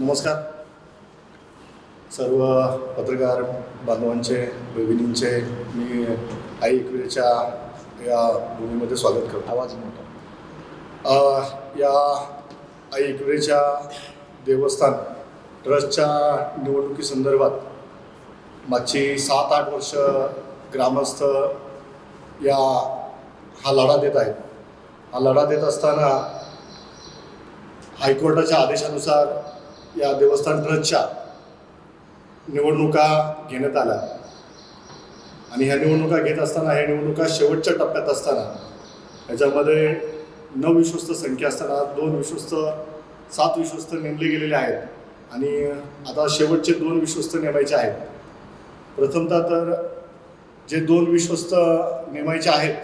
नमस्कार. सर्व पत्रकार बांधवांचे भगिनींचे मी आई एकविरेच्या या भूमीमध्ये स्वागत करतो. आवाज मोठा या आई एकविरेच्या देवस्थान ट्रस्टच्या निवडणुकीसंदर्भात मागची सात आठ वर्ष ग्रामस्थ या हा लढा देत आहेत. हा लढा देत असताना हायकोर्टाच्या आदेशानुसार या देवस्थान ट्रस्टच्या निवडणुका घेण्यात आल्या. आणि ह्या निवडणुका घेत असताना ह्या निवडणुका शेवटच्या टप्प्यात असताना ह्याच्यामध्ये नऊ विश्वस्त संख्या असताना दोन विश्वस्त सात विश्वस्त नेमले गेलेले आहेत. आणि आता शेवटचे दोन विश्वस्त नेमायचे आहेत. प्रथमतः तर जे दोन विश्वस्त नेमायचे आहेत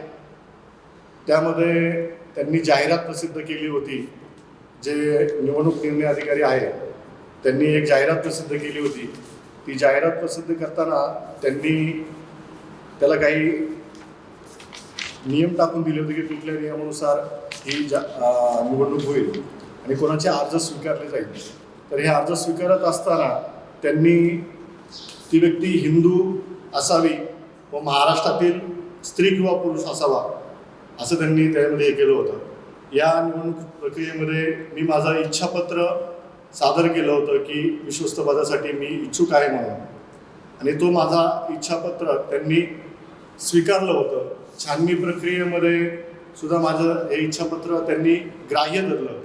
त्यामध्ये त्यांनी जाहिरात प्रसिद्ध केली होती जे निवडणूक निर्णय अधिकारी आहे त्यांनी एक जाहिरात प्रसिद्ध केली होती. ती जाहिरात प्रसिद्ध करताना त्यांनी त्याला काही नियम टाकून दिले होते की कुठल्या नियमानुसार ही जा निवडणूक होईल आणि कोणाचे अर्ज स्वीकारले जाईल. तर हे अर्ज स्वीकारत असताना त्यांनी ती व्यक्ती हिंदू असावी व महाराष्ट्रातील स्त्री किंवा पुरुष असावा असं त्यांनी त्यामध्ये हे केलं होतं. या निवडणूक प्रक्रियेमध्ये मी माझं इच्छापत्र सादर केलं होतं की विश्वस्त पदासाठी मी इच्छुक आहे म्हणून. आणि तो माझा इच्छापत्र त्यांनी स्वीकारलं होतं. छाननी प्रक्रियेमध्ये सुद्धा माझं हे इच्छापत्र त्यांनी ग्राह्य धरलं.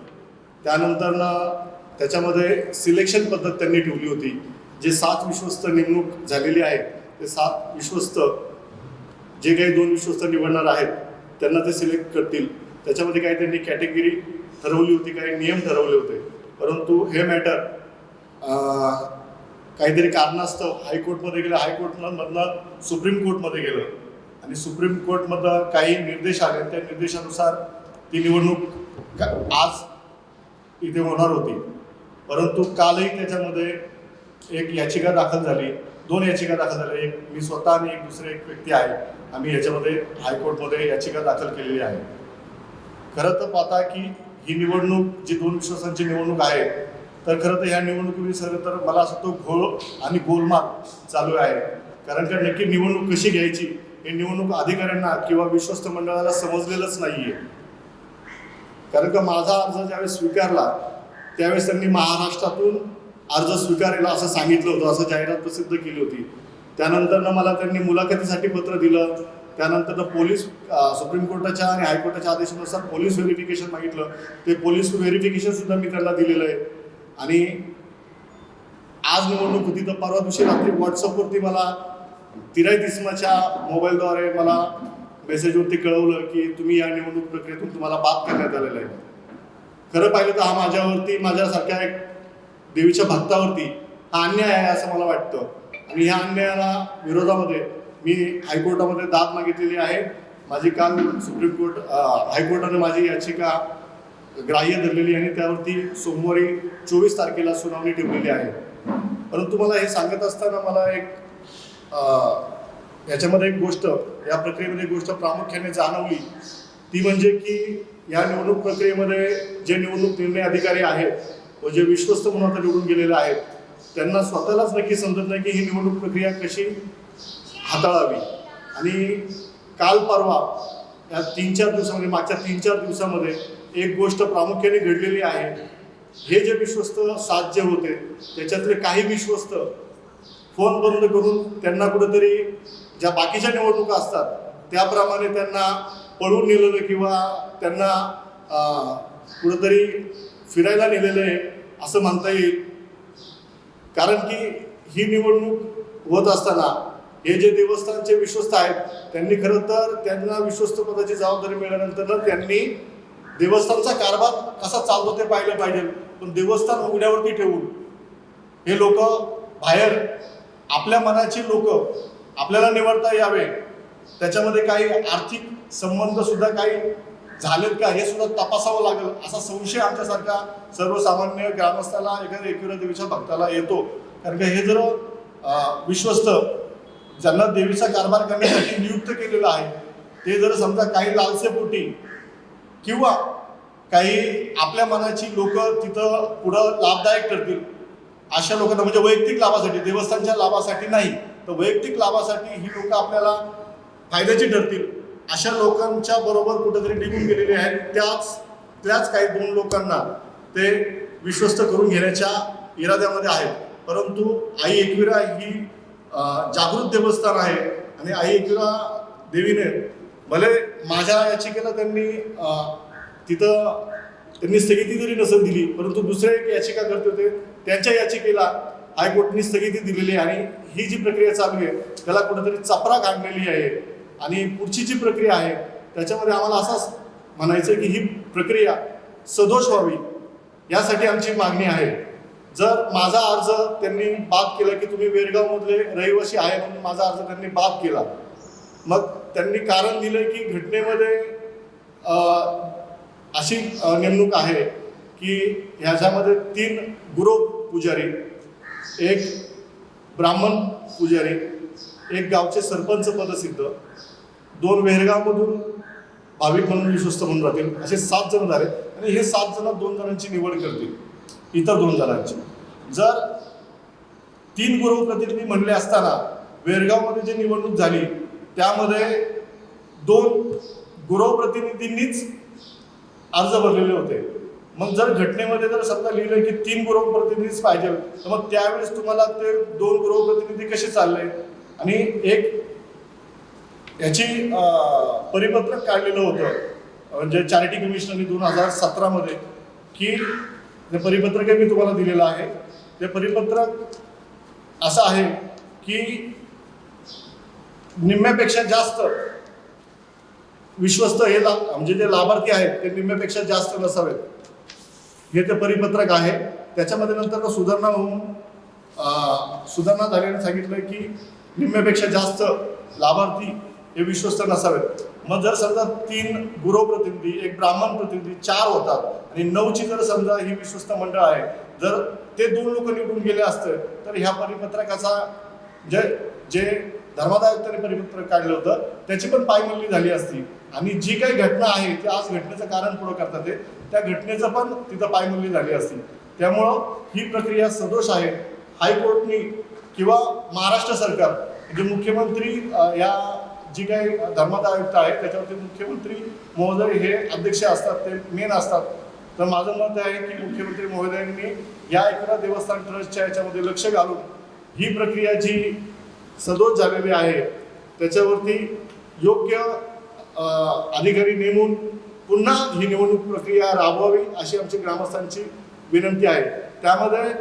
त्यानंतरनं त्याच्यामध्ये सिलेक्शन पद्धत त्यांनी ठेवली होती. जे सात विश्वस्त नेमणूक झालेली आहे ते सात विश्वस्त जे काही दोन विश्वस्त निवडणार आहेत त्यांना ते सिलेक्ट करतील. त्याच्यामध्ये काही त्यांनी कॅटेगरी ठरवली होती काही नियम ठरवले होते. परंतु हे मॅटर काहीतरी कारणास्तव हायकोर्टमध्ये गेलं हायकोर्टमधनं सुप्रीम कोर्टमध्ये गेलं. आणि सुप्रीम कोर्टमधनं काही निर्देश आले त्या निर्देशानुसार ती निवडणूक का- आज इथे होणार होती. परंतु कालही त्याच्यामध्ये एक याचिका दाखल झाली दोन याचिका दाखल झाल्या. एक मी स्वतः आणि एक दुसरे एक व्यक्ती आहे. आम्ही याच्यामध्ये हायकोर्टमध्ये याचिका दाखल केलेली आहे. खरं तर पाहता की ही निवडणूक जी दोन विश्वासांची निवडणूक आहे तर खरं तर ह्या निवडणुकीमध्ये सर तर मला असं तो घोळ आणि गोलमाल चालू आहे. कारण का नक्की निवडणूक कशी घ्यायची हे निवडणूक अधिकाऱ्यांना किंवा विश्वस्त मंडळाला समजलेलंच नाहीये. कारण का माझा अर्ज ज्यावेळेस स्वीकारला त्यावेळेस त्यांनी महाराष्ट्रातून अर्ज स्वीकारेला असं सांगितलं होतं असं जाहिरात प्रसिद्ध केली होती. त्यानंतरनं मला त्यांनी मुलाखतीसाठी पत्र दिलं त्यानंतर पोलीस सुप्रीम कोर्टाच्या आणि हायकोर्टाच्या आदेशानुसार पोलीस व्हेरिफिकेशन मागितलं. ते पोलीस व्हेरिफिकेशन सुद्धा मी त्यांना दिलेलं आहे. आणि आज निवडणूक होती तर परवा दिवशी रात्री व्हॉट्सअपवरती मला तिराई तिस्माच्या मोबाईलद्वारे मला मेसेजवरती कळवलं की तुम्ही या निवडणूक प्रक्रियेतून तुम्हाला बाद करण्यात आलेलं आहे. खरं पाहिलं तर हा माझ्यावरती माझ्यासारख्या एक देवीच्या भक्तावरती हा अन्याय आहे असं मला वाटतं. आणि ह्या अन्यायाला विरोधामध्ये मी हायकोर्टामध्ये दाद मागितलेली आहे. माझी काल सुप्रीम कोर्ट हायकोर्टाने माझी याचिका ग्राह्य धरलेली आणि त्यावरती सोमवारी चोवीस तारखेला सुनावणी ठेवलेली आहे. परंतु मला हे सांगत असताना मला एक याच्यामध्ये एक गोष्ट या प्रक्रियेमध्ये एक गोष्ट प्रामुख्याने जाणवली. ती म्हणजे की या निवडणूक प्रक्रियेमध्ये जे निवडणूक निर्णय अधिकारी आहेत व जे विश्वस्त म्हणून आता निवडून गेलेले आहेत त्यांना स्वतःलाच नक्की समजत नाही की ही निवडणूक प्रक्रिया कशी हाताळावी. आणि काल परवा या तीन चार दिवसामध्ये मागच्या तीन चार दिवसामध्ये एक गोष्ट प्रामुख्याने घडलेली आहे. हे जे विश्वस्त सात जे होते त्याच्यातले काही विश्वस्त फोन बंद करून त्यांना कुठेतरी ज्या बाकीच्या निवडणुका असतात त्याप्रमाणे त्यांना पळून नेलेलं किंवा त्यांना कुठंतरी फिरायला नेलेलं आहे असं म्हणता येईल. कारण की ही निवडणूक होत असताना हे जे देवस्थानचे विश्वस्त आहेत त्यांनी खरं तर त्यांना विश्वस्त पदाची जबाबदारी मिळाल्यानंतर त्यांनी देवस्थानचा कारभार कसा चालतो ते पाहिलं पाहिजे. पण देवस्थान उघड्यावरती ठेवून हे लोक बाहेर आपल्या मनाची लोक आपल्याला निवडता यावे. त्याच्यामध्ये काही आर्थिक संबंध सुद्धा काही झालेत का हे सुद्धा तपासावं लागेल असा संशय आमच्यासारख्या सर्वसामान्य ग्रामस्थाला एखाद्या एकविरा देवीच्या भक्ताला येतो. कारण का हे जर विश्वस्त ज्यांना देवीचा कारभार करण्यासाठी नियुक्त केलेलं आहे ते जर समजा काही लालसेपोटी किंवा काही आपल्या मनाची लोक तिथं पुढं लाभदायक ठरतील अशा लोकांना म्हणजे वैयक्तिक लाभासाठी देवस्थानच्या लाभासाठी नाही तर वैयक्तिक लाभासाठी ही लोक आपल्याला फायद्याची ठरतील. अशा लोकांच्या बरोबर कुठेतरी निघून गेलेले आहेत. त्याच त्याच काही दोन लोकांना ते विश्वस्त करून घेण्याच्या इराद्यामध्ये आहेत. परंतु आई एकविरा ही जागृत देवस्थान आहे आणि आई एकविरा देवीने भले माझ्या याचिकेला त्यांनी तिथं त्यांनी स्थगिती जरी नसेल दिली परंतु दुसरे एक याचिका करते होते त्यांच्या याचिकेला हायकोर्टनी स्थगिती दिलेली आहे आणि ही जी प्रक्रिया चालू आहे त्याला कुठेतरी चपरा काढलेली आहे आणि पुढची जी प्रक्रिया आहे त्याच्यामध्ये आम्हाला असंच म्हणायचं आहे की ही प्रक्रिया सदोष व्हावी यासाठी आमची मागणी आहे. जर माझा अर्ज त्यांनी बाद केला की तुम्ही वेरगावमधले रहिवासी आहे म्हणून माझा अर्ज त्यांनी बाद केला मग त्यांनी कारण दिलं की घटनेमध्ये अशी नेमणूक आहे की ह्याच्यामध्ये तीन गुरु पुजारी एक ब्राह्मण पुजारी एक गावचे सरपंच पदसिद्ध दोन वेरगावमधून भाविक म्हणून विश्वस्त म्हणून राहतील असे सात जण झाले आणि हे सात जण दोन जणांची निवड करतील. इतर दोन जणांची. जर तीन गुरु प्रतिनिधी म्हणले असताना वेरगावमध्ये जी निवडणूक झाली त्यामध्ये दोन गृहप्रतिनिधींनीच प्रतिनिधींनीच अर्ज भरलेले होते. मग जर घटनेमध्ये जर समजा लिहिलं की तीन गृहप्रतिनिधीच प्रतिनिधीच पाहिजे तर मग त्यावेळेस तुम्हाला ते दोन गृहप्रतिनिधी प्रतिनिधी कसे चालले? आणि एक याची परिपत्रक काढलेलं होतं म्हणजे चॅरिटी कमिशनरने दोन हजार सतरामध्ये की ते परिपत्रक मी तुम्हाला दिलेलं आहे ते परिपत्रक असं आहे की निम्म्यापेक्षा जास्त विश्वस्त हे ला म्हणजे जे लाभार्थी आहेत ते निम्म्यापेक्षा जास्त नसावेत. हे ते परिपत्रक आहे. त्याच्यामध्ये नंतर सुधारणा होऊन सुधारणा झाल्याने सांगितलं की निम्म्यापेक्षा जास्त लाभार्थी हे विश्वस्त नसावेत. मग जर समजा तीन गुरु प्रतिनिधी एक ब्राह्मण प्रतिनिधी चार होतात आणि नऊची जर समजा ही विश्वस्त मंडळ आहे जर ते दोन लोक निवडून गेले असते तर ह्या परिपत्रकाचा जे जे धर्मादायुक्तांनी परिपत्रक काढलं होतं त्याची पण पायमल्ली झाली असती. आणि जी काही घटना आहे ती आज घटनेचं कारण पुढं करतात ते त्या घटनेचं पण तिथं पायमल्ली झाली असती. त्यामुळं ही प्रक्रिया सदोष आहे. हायकोर्टनी किंवा महाराष्ट्र सरकार म्हणजे मुख्यमंत्री या जी काही धर्मात आयुक्त आहेत त्याच्यावरती मुख्यमंत्री महोदय हे अध्यक्ष असतात ते मेन असतात. तर माझं मत आहे की मुख्यमंत्री महोदयांनी या एकदा देवस्थान ट्रस्टच्या याच्यामध्ये लक्ष घालून ही प्रक्रिया जी सदोष झालेली आहे त्याच्यावरती योग्य अधिकारी नेमून पुन्हा ही निवडणूक प्रक्रिया राबवावी अशी आमची ग्रामस्थांची विनंती आहे. त्यामध्ये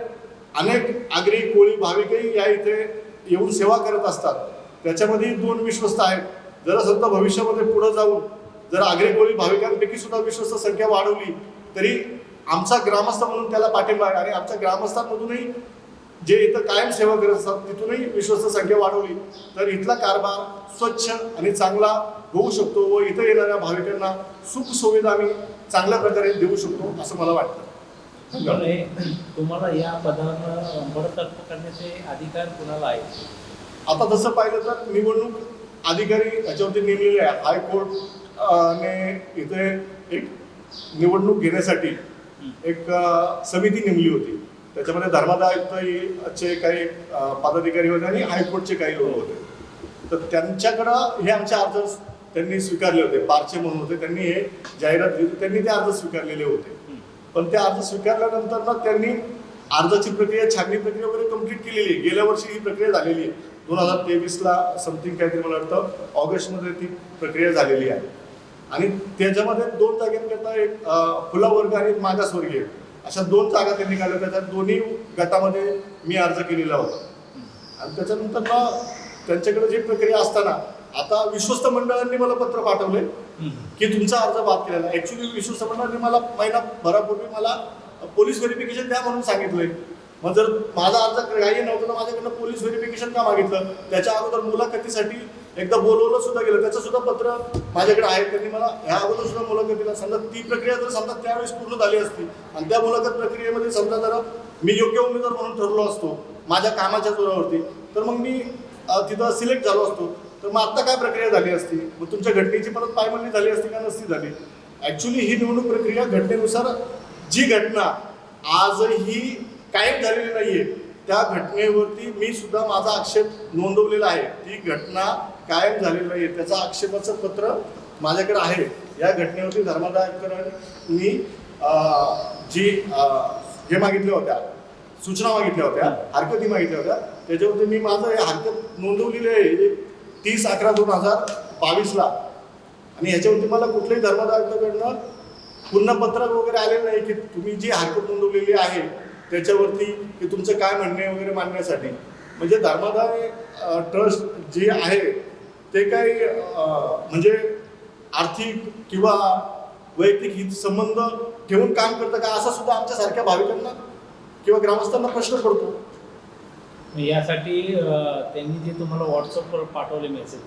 अनेक आगरी कोळी भाविकही या इथे येऊन सेवा करत असतात. त्याच्यामध्ये दोन विश्वस्त आहेत. जरा समजा भविष्यामध्ये पुढे जाऊन जर आगरी भाविकांपैकी सुद्धा विश्वस्त संख्या वाढवली तरी आमचा ग्रामस्थ म्हणून त्याला पाठिंबा आहे. आणि आमच्या ग्रामस्थांमधूनही जे इथं कायम सेवा करत असतात तिथूनही विश्वस्त संख्या वाढवली तर इथला कारभार स्वच्छ आणि चांगला होऊ शकतो व इथं येणाऱ्या भाविकांना सुख सुविधा आम्ही चांगल्या प्रकारे देऊ शकतो असं मला वाटतं. तुम्हाला या पदावर बडतर्फ करण्याचे अधिकार कुणाला आहे आता तसं पाहिलं तर निवडणूक अधिकारी याच्यावरती नेमलेले आहे. हायकोर्ट ने इथे एक निवडणूक घेण्यासाठी एक समिती नेमली होती. त्याच्यामध्ये धर्मादायुक्तचे काही पदाधिकारी होते आणि हायकोर्टचे काही लोक होते. तर त्यांच्याकडं हे आमचे अर्ज त्यांनी स्वीकारले होते. पारचे म्हणून होते. त्यांनी हे जाहिरात दिली. त्यांनी ते अर्ज स्वीकारलेले होते. पण ते अर्ज स्वीकारल्यानंतर ना त्यांनी अर्जाची प्रक्रिया छाननी प्रक्रिया वगैरे कंप्लीट केलेली आहे. गेल्या वर्षी ही प्रक्रिया झालेली आहे. दोन हजार तेवीसला समथिंग काहीतरी मला वाटतं ऑगस्टमध्ये ती प्रक्रिया झालेली आहे. आणि त्याच्यामध्ये दोन जागेंकरता एक खुला वर्ग आणि एक मागासवर्गीय अशा दोन जागा त्यांनी काढल्या त्याच्यात दोन्ही गटामध्ये मी अर्ज केलेला होता. आणि त्याच्यानंतर मग त्यांच्याकडे जी प्रक्रिया असताना आता विश्वस्त मंडळांनी मला पत्र पाठवले की तुमचा अर्ज बाद केलेला ऍक्च्युली विश्वस्त मंडळांनी मला महिना भरापूर्वी मला पोलीस व्हेरिफिकेशन द्या म्हणून सांगितलंय. मग जर माझा अर्ज काही नव्हता तर माझ्याकडनं पोलीस व्हेरिफिकेशन का मागितलं? त्याच्या अगोदर मुलाखतीसाठी एकदा बोलवलं सुद्धा गेलं. त्याचं सुद्धा पत्र माझ्याकडे आहे. त्यांनी मला ह्या अगोदर सुद्धा मुलाखतीला समजा ती प्रक्रिया जर समजा त्यावेळेस पूर्ण झाली असती आणि त्या मुलाखत प्रक्रियेमध्ये समजा जर मी योग्य उमेदवार म्हणून ठरलो असतो माझ्या कामाच्या जोरावरती तर मग मी तिथं सिलेक्ट झालो असतो. तर मग आत्ता काय प्रक्रिया झाली असती? मग तुमच्या घटनेची परत पायमल्ली झाली असती का? नसती झाली. ऍक्च्युली ही निवडणूक प्रक्रिया घटनेनुसार जी घटना आजही कायम झालेली नाहीये. त्या घटनेवरती मी सुद्धा माझा आक्षेप नोंदवलेला आहे. ती घटना कायम झालेली नाहीये. त्याचं आक्षेपाचं पत्र माझ्याकडे आहे. या घटनेवरती धर्मदायकरांनी जी हे मागितल्या होत्या सूचना मागितल्या होत्या हरकती मागितल्या होत्या त्याच्यावरती मी माझं हे हरकत नोंदवलेली आहे. म्हणजे तीस अकरा दोन हजार बावीसला. आणि ह्याच्यावरती मला कुठल्याही धर्मदायकडनं पुन्हा पत्रक वगैरे आलेलं नाही की तुम्ही जी हरकत नोंदवलेली आहे त्याच्यावरती की तुमचं काय म्हणणे वगैरे मांडण्यासाठी. म्हणजे धर्मादाय ट्रस्ट जे आहे ते काही म्हणजे आर्थिक किंवा वैयक्तिक हित संबंध ठेवून काम करतं का? असा सुद्धा आमच्यासारख्या भाविकांना किंवा ग्रामस्थांना प्रश्न पडतो. यासाठी त्यांनी जे तुम्हाला व्हॉट्सअपवर पाठवले मेसेज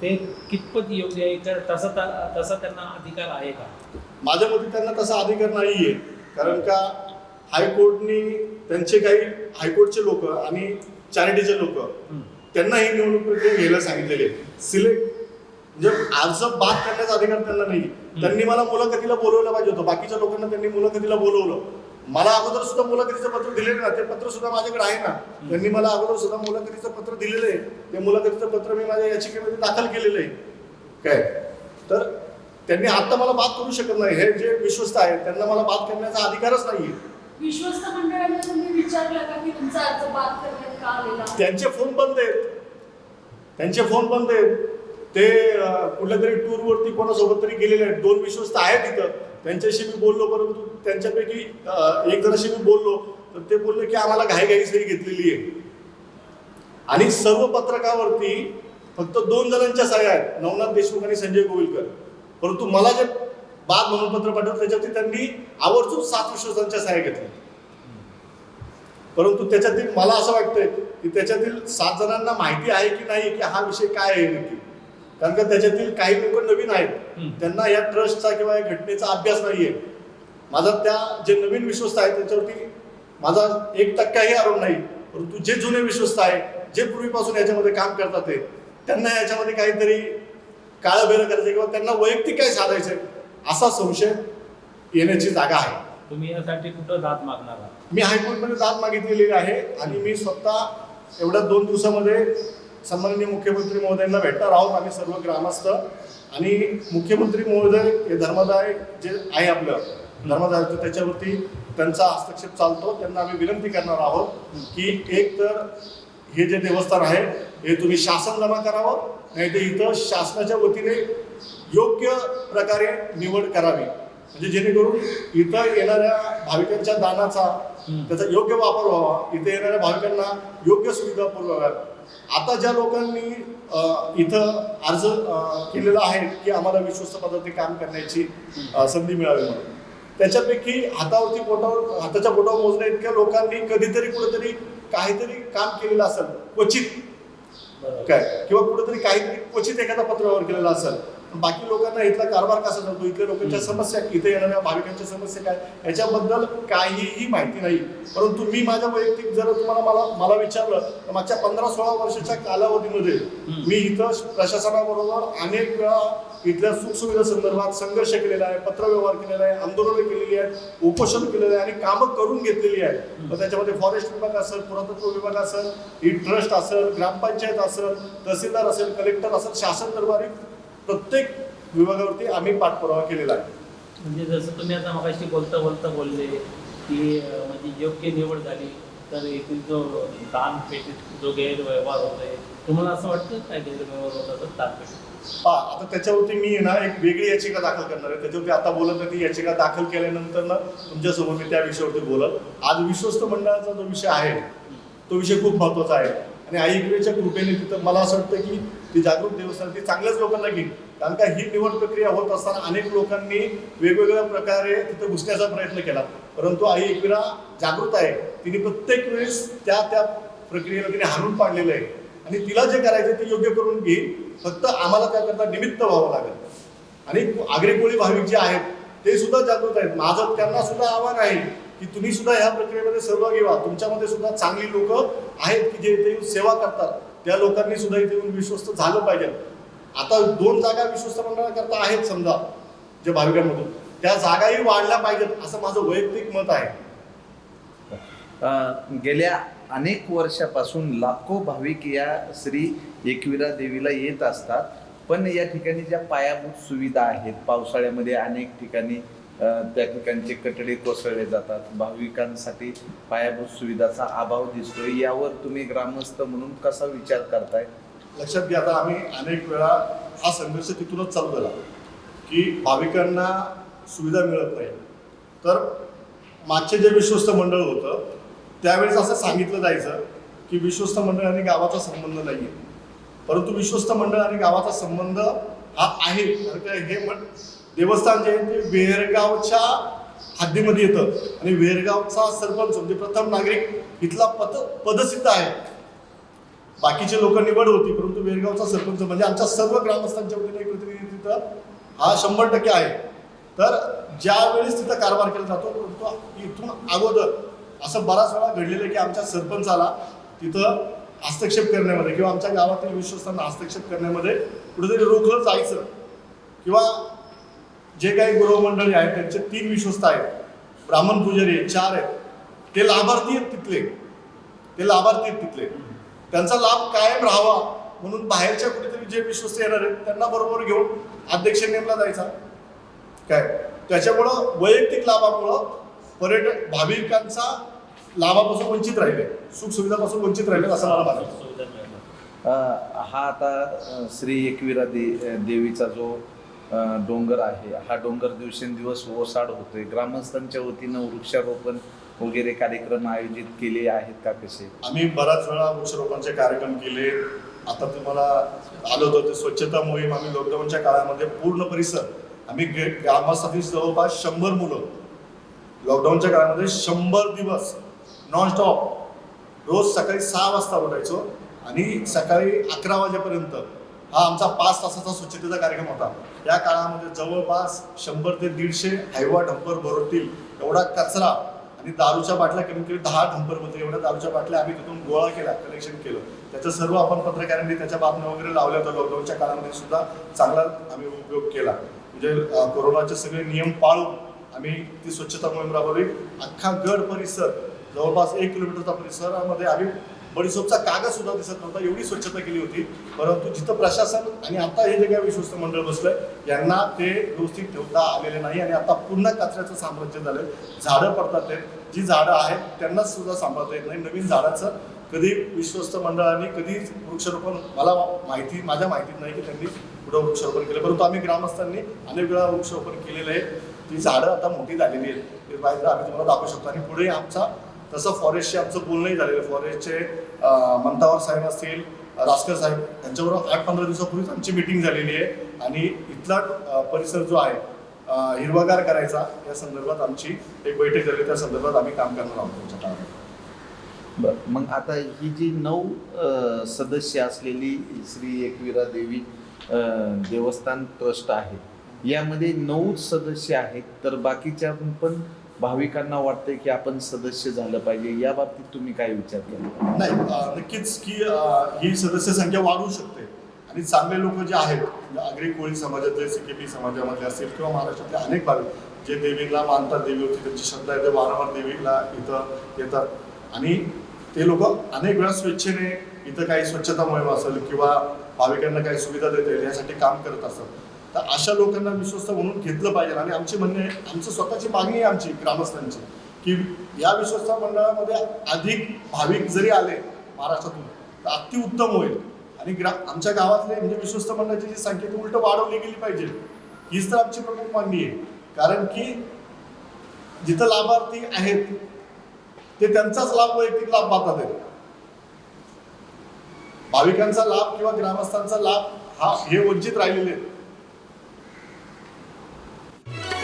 ते कितपत योग्य आहे? तर तसा तसा त्यांना अधिकार आहे का? माझ्या मते त्यांना तसा अधिकार नाही आहे कारण का? हायकोर्टनी त्यांचे काही हायकोर्टचे लोक आणि चॅरिटीचे लोक. त्यांना ही निवडणूक प्रक्रिया घ्यायला सांगितलेले सिलेक्ट म्हणजे अर्ज बाद करण्याचा अधिकार त्यांना नाही. त्यांनी मला मुलाखतीला बोलवलं पाहिजे होतं. बाकीच्या लोकांना त्यांनी मुलाखतीला बोलवलं. मला अगोदर सुद्धा मुलाखतीचं पत्र दिलेलं ना ते पत्र सुद्धा माझ्याकडे आहे ना. त्यांनी मला अगोदर सुद्धा मुलाखतीचं पत्र दिलेलं आहे. ते मुलाखतीचं पत्र मी माझ्या याचिकेमध्ये दाखल केलेलं आहे. काय? तर त्यांनी आता मला बाद करू शकत नाही. हे जे विश्वस्त आहेत त्यांना मला बाद करण्याचा अधिकारच नाहीये. विश्वस्त मंडळाने तुम्ही विचारलं का की तुमचा अर्ज बाद करण्यात का आलेला त्यांचे फोन बंद आहेत. त्यांचे फोन बंद आहेत. ते कुठल्या तरी टूरवरती कोणासोबत तरी गेलेले आहेत. दोन विश्वस्त आहेत तिथं त्यांच्याशी मी बोललो परंतु त्यांच्यापैकी एक जणाशी मी बोललो. तर ते बोलले की आम्हाला घाईघाई सही घेतलेली आहे. आणि सर्व पत्रकावरती फक्त दोन जणांच्या सह्या आहेत. नवनाथ देशमुख आणि संजय गोविलकर. परंतु मला जे बाद म्हणून पत्र पाठवलं त्याच्यावरती त्यांनी आवर्जून सात विश्वासांच्या सह्या घेतल्या. परंतु त्याच्यातील मला असं वाटतंय की त्याच्यातील सात जणांना माहिती आहे की नाही की हा विषय काय आहे नक्की कारण का त्याच्यातील काही लोक नवीन आहेत. त्यांना या ट्रस्टचा किंवा या घटनेचा अभ्यास नाहीये. माझा त्या जे नवीन विश्वस्त आहेत त्याच्यावरती माझा एक टक्काही आरोप नाही. परंतु जे जुने विश्वस्त आहेत जे पूर्वीपासून याच्यामध्ये काम करतात ते त्यांना याच्यामध्ये काहीतरी काळं बेरं करायचं किंवा त्यांना वैयक्तिक काय साधायचं असा संशय येण्याची जागा आहे. तुम्ही यासाठी कुठं दाद मागणार आहात? मी हायकोर्टमध्ये दाद मागितलेली आहे आणि मी स्वतः एवढ्या दोन दिवसामध्ये सन्माननीय मुख्यमंत्री महोदयांना भेटणार आहोत आम्ही सर्व ग्रामस्थ आणि मुख्यमंत्री महोदय हे धर्मदाय जे आहे आपलं धर्मदाय त्याच्यावरती त्यांचा हस्तक्षेप चालतो. त्यांना आम्ही विनंती करणार आहोत की एक तर हे जे देवस्थान आहे हे तुम्ही शासन जमा करावं नाही तर इथं शासनाच्या वतीने योग्य प्रकारे निवड करावी. म्हणजे जेणेकरून इथं येणाऱ्या भाविकांच्या दानाचा. त्याचा योग्य वापर व्हावा. इथे येणाऱ्या भाविकांना योग्य सुविधा पुरवाव्यात. आता ज्या लोकांनी इथं अर्ज केलेला आहे की आम्हाला विश्वस्त पद्धती काम करण्याची संधी मिळावी म्हणून. त्याच्यापैकी हातावरती पोटावर हाताच्या पोटावर मोजण्या इतक्या लोकांनी कधीतरी कुठेतरी काहीतरी काम केलेलं असेल क्वचित. काय? किंवा कुठेतरी काहीतरी क्वचित एखादा पत्रावर केलेला असेल. बाकी लोकांना इथला कारभार कसा चालतो इथल्या लोकांच्या समस्या इथे येणाऱ्या भाविकांच्या समस्या काय? याच्याबद्दल काहीही माहिती नाही. परंतु मी माझ्या वैयक्तिक जर तुम्हाला मला मला विचारलं तर मागच्या पंधरा सोळा वर्षाच्या कालावधीमध्ये. मी इथं प्रशासनाबरोबर अनेक वेळा इथल्या सुखसुविधा संदर्भात संघर्ष केलेला आहे पत्रव्यवहार केलेला आहे आंदोलनं केलेली आहेत उपोषण केलेलं आहे आणि कामं करून घेतलेली आहेत. मग त्याच्यामध्ये फॉरेस्ट विभाग असेल पुरातत्व विभाग असेल ही ट्रस्ट असेल ग्रामपंचायत असेल तहसीलदार असेल कलेक्टर असेल शासन दरबारी प्रत्येक विभागावरती आम्ही पाठपुरावा केलेला आहे. म्हणजे जसं तुम्ही आता मगाशी बोलता बोलता बोलले की म्हणजे योग्य निवड झाली तर येथील जो दान पेटीत जो गैरव्यवहार होतोय तुम्हाला असं वाटतं काय गैरव्यवहार होत असं दान पेटीत पहा आता त्याच्यावरती मी ना एक वेगळी याचिका दाखल करणार आहे. त्याच्यावरती आता बोलत नाही ती याचिका दाखल केल्यानंतर ना तुमच्यासमोर मी त्या विषयावरती बोलत आज विश्वस्त मंडळाचा जो विषय आहे तो विषय खूप महत्त्वाचा आहे. आणि आई इकडेच्या कृपेने तिथं मला असं वाटतं की ती जागरूक देवस्थान ती चांगल्याच लोकांना घेईल. कारण का ही निवड प्रक्रिया होत असताना अनेक लोकांनी वेगवेगळ्या प्रकारे तिथं घुसण्याचा प्रयत्न केला. परंतु आई एकविरा जागृत आहे. तिने प्रत्येक वेळेस त्या त्या प्रक्रियेला तिने हाणून पाडलेलं आहे. आणि तिला जे करायचं ते योग्य करून घेईल. फक्त आम्हाला त्याकरता निमित्त व्हावं लागेल. आणि आगरी कोळी भाविक जे आहेत ते सुद्धा जागृत आहेत. माझं त्यांना सुद्धा आव्हान आहे की तुम्ही सुद्धा ह्या प्रक्रियेमध्ये सहभागी व्हा. तुमच्यामध्ये सुद्धा चांगली लोक आहेत की जे इथे येऊन सेवा करतात. त्या लोकांनी सुद्धा इथे येऊन विश्वस्त झालं पाहिजे. आता दोन जागा विश्वस्त मंडळाकरता आहेत समजा जे भाविकांमधून. त्या जागाही वाढल्या पाहिजेत असं माझं वैयक्तिक मत आहे. गेल्या अनेक वर्षापासून लाखो भाविक या श्री एकविरा देवीला येत असतात. पण या ठिकाणी ज्या पायाभूत सुविधा आहेत पावसाळ्यामध्ये अनेक ठिकाणी त्या ठिकाणचे कटडे कोसळले जातात. भाविकांसाठी पायाभूत सुविधाचा अभाव दिसतोय. यावर तुम्ही ग्रामस्थ म्हणून कसा विचार करताय? लक्षात घ्या आता आम्ही अनेक वेळा हा संघर्ष तिथूनच चालू झाला. की भाविकांना सुविधा मिळत नाही. तर मागचे जे विश्वस्त मंडळ होतं त्यावेळेस असं सांगितलं जायचं की विश्वस्त मंडळ आणि गावाचा संबंध नाही आहे परंतु विश्वस्त मंडळ आणि गावाचा संबंध हा आहे. कारण काय हे म्हण देवस्थान जे आहे ते वेरगावच्या हद्दीमध्ये येतं. आणि वेरगावचा सरपंच म्हणजे प्रथम नागरिक इथला पद पदसिद्ध आहे. बाकीचे लोक निवड होती परंतु वेरगावचा सरपंच म्हणजे आमच्या सर्व ग्रामस्थांच्या वतीने प्रतिनिधित्व तिथं हा शंभर टक्के आहे. तर ज्यावेळेस तिथं कारभार केला जातो परंतु इथून अगोदर असं बराच वेळा घडलेलं आहे की आमच्या सरपंचाला तिथं हस्तक्षेप करण्यामध्ये किंवा आमच्या गावातील विश्वस्तांना हस्तक्षेप करण्यामध्ये कुठेतरी रोखलं जायचं. किंवा जे काही गृहमंडळी आहेत त्यांचे तीन विश्वस्त आहेत. ब्राह्मण पुजारी आहेत चार आहेत. ते लाभार्थी आहेत तिथले. ते लाभार्थी आहेत तिथले. त्यांचा लाभ कायम राहावा म्हणून बाहेरच्या कुठेतरी जे विश्वस्त येणार आहेत त्यांना बरोबर घेऊन अध्यक्ष नेमला जायचा. काय? त्याच्यामुळं वैयक्तिक लाभामुळं पर्यटक भाविकांचा लाभापासून वंचित राहिले. सुखसुविधापासून वंचित राहिले असं मला म्हणायचं हा आता श्री एकविरा दे देवीचा जो डोंगर आहे. हा डोंगर दिवसेंदिवस ओसाड होतोय. ग्रामस्थांच्या वतीनं वृक्षारोपण वगैरे कार्यक्रम आयोजित केले आहेत का कसे? आम्ही बराच वेळा वृक्षारोपणचे कार्यक्रम केले. आता तुम्हाला आलो होतो स्वच्छता मोहीम आम्ही लॉकडाऊनच्या काळामध्ये पूर्ण परिसर आम्ही गे- ग्रामस्थातील जवळपास शंभर मुलं. लॉकडाऊनच्या काळामध्ये शंभर दिवस नॉनस्टॉप रोज सकाळी सहा वाजता उठायचो आणि सकाळी अकरा वाजेपर्यंत हा आमचा पाच तासाचा स्वच्छतेचा कार्यक्रम होता. या काळामध्ये जवळपास शंभर ते दीडशे हायवा डंपर भरवतील एवढा कचरा आणि दारूच्या बाटल्या कमीत कमी दहा डंपर होते एवढ्या दारूच्या बाटल्या आम्ही तिथून गोळा केला कलेक्शन केलं. त्याचं सर्व आपण पत्रकारांनी त्याच्या बातम्या वगैरे लावल्या होत्या. लॉकडाऊनच्या काळामध्ये सुद्धा चांगला आम्ही उपयोग केला. म्हणजे कोरोनाचे सगळे नियम पाळून आम्ही ती स्वच्छता मोहीम राबवली. अख्खा गड परिसर जवळपास एक किलोमीटरचा परिसरामध्ये आम्ही बडीसोपचा कागद सुद्धा दिसत नव्हता एवढी स्वच्छता केली होती. परंतु जिथं प्रशासन आणि आता हे जे काही विश्वस्त मंडळ बसलंय यांना ते व्यवस्थित ठेवता आलेले नाही आणि आता पुन्हा कचऱ्याचं साम्राज्य झालंय. झाडं पडतात आहेत जी झाडं आहेत त्यांना सुद्धा सांभाळता येत नाही. नवीन झाडाचं कधी विश्वस्त मंडळाने कधी वृक्षारोपण मला माहिती माझ्या माहितीत नाही की त्यांनी पुढं वृक्षारोपण केलं. परंतु आम्ही ग्रामस्थांनी अनेक वेळा वृक्षारोपण केलेलं आहे. ती झाडं आता मोठी झालेली आहेत. ते आम्ही तुम्हाला दाखवू शकतो. आणि पुढे आमचा तसं फॉरेस्टचे आमचं बोलणंही झालेलं आहे. फॉरेस्टचे ममतावर साहेब असतील रासकर साहेब यांच्याबरोबर आठ पंधरा दिवसापूर्वीच आमची मिटिंग झालेली आहे. आणि इथला परिसर जो आहे हिरवागार करायचा या संदर्भात आमची एक बैठक झाली. त्या संदर्भात आम्ही काम करणार आहोत तुमच्या काळात बरं मग आता ही जी नऊ सदस्य असलेली श्री एकविरा देवी देवस्थान ट्रस्ट आहे यामध्ये नऊ सदस्य आहेत तर बाकीच्या पण भाविकांना वाटतंय की आपण सदस्य झालं पाहिजे या बाबतीत तुम्ही काय विचार केला? नाही नक्कीच की ही सदस्य संख्या वाढू शकते. आणि चांगले लोक जे आहेत म्हणजे आगरी कोळी समाजातले सिकेपी समाजामधले असतील किंवा महाराष्ट्रातले अनेक भाविक जे देवीला मानतात देवी होती त्यांची श्रद्धा आहे ते वारंवार देवीला इथं येतात. आणि ते लोक अनेक वेळा स्वेच्छेने इथं काही स्वच्छता मोहीम असेल किंवा भाविकांना काही सुविधा देता येईल यासाठी काम करत असतात. तर अशा लोकांना विश्वस्त म्हणून घेतलं पाहिजे. आणि आमची म्हणणे आमचं स्वतःची मागणी आहे आमची ग्रामस्थांची की या विश्वस्त मंडळामध्ये अधिक भाविक जरी आले महाराष्ट्रातून तर अतिउत्तम होईल. आणि ग्रा आमच्या गावातले म्हणजे विश्वस्त मंडळाची जी संख्या ती उलट वाढवली गेली पाहिजे. हीच तर आमची प्रमुख मागणी आहे. कारण की जिथं लाभार्थी आहेत ते त्यांचाच लाभ वैयक्तिक लाभ पाहतात आहेत भाविकांचा लाभ किंवा ग्रामस्थांचा लाभ हा हे वंचित राहिलेले आहेत. Thank you.